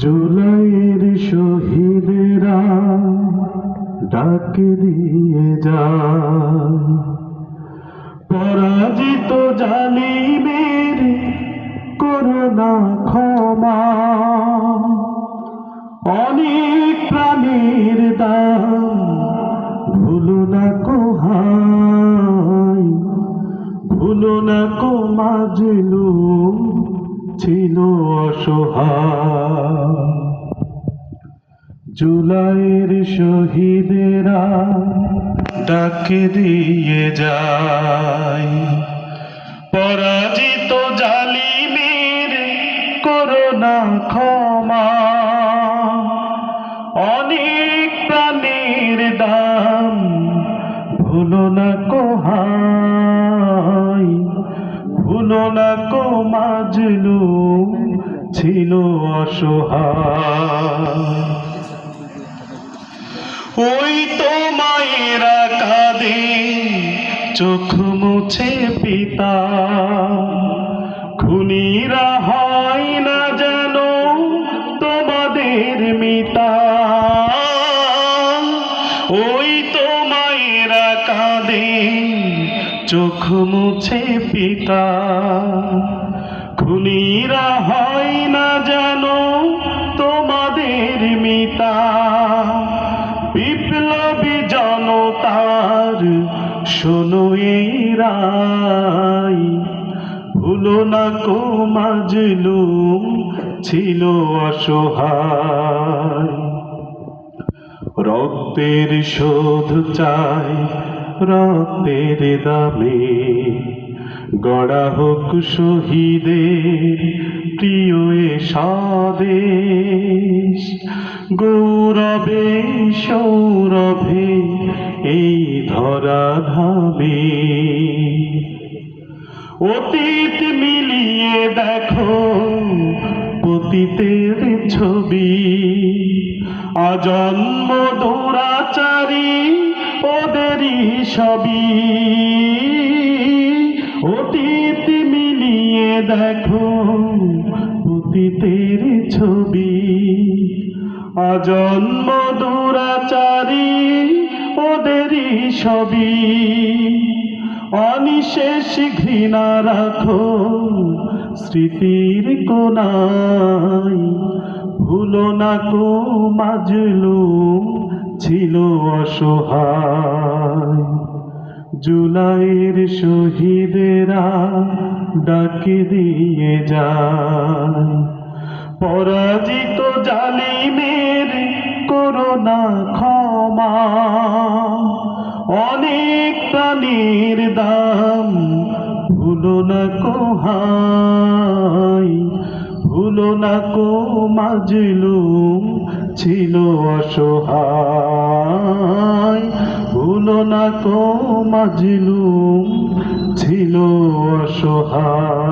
জুলাইয়ের শহীদেরা ডাক দিয়ে যায়। পরাজিত জালিমের করোনা ক্ষমা, অনেক প্রাণীর দাম ভুলো না কোহাই ভুলো না কো মাজলু ছিল অসহায়। জুলাইয়ের শহীদেরা ডাকে দিয়ে যায়। পরাজিত জালিমের করোনা ক্ষমা। অনেক প্রাণীর দাম ভুলো না কোহাই। ভুলো না কো মাজলু ছিল অসহায়। ওই তো মায়েরা কাঁদে, চোখ মুছে পিতা। খুনিরা হয় না যেন তোমাদের মিতা। ওই তো মায়েরা কাঁদে চোখ মুছে পিতা, খুনিরা হয় না যেন তোমাদের মিতা। বিপ্লবী জনতার শোনো এই রাই ভুলো না কো মাজলুম ছিল অসহায়। রক্তের শোধ চাই রক্তের দামে। গড়া হোক শহীদের প্রিয় স্বদেশ। গৌরবে, সৌরভে এই ধরা ধামে অতীত মিলিয়ে দেখো পতিতের ছবি। আজন্ম সবই অতীত মিলিয়ে দেখো পতিতের ছবি। আজন্ম দৌরাচারী, ওদেরই সবই। অনিশেষ ঘৃণা রাখো স্মৃতির কোনায় ভুলো না কো মাজলুম ছিল অসহায়। জুলাইয়ের শহীদেরা ডাকে দিয়ে যায়। পরাজিত জালিমের করোনা ক্ষমা। অনেক প্রাণীর দাম ভুলো না কোহাই ভুলো না কো মাজলুম। ছিল অসহায়। ভুলো না কো মাজলুম ছিল অসহায়।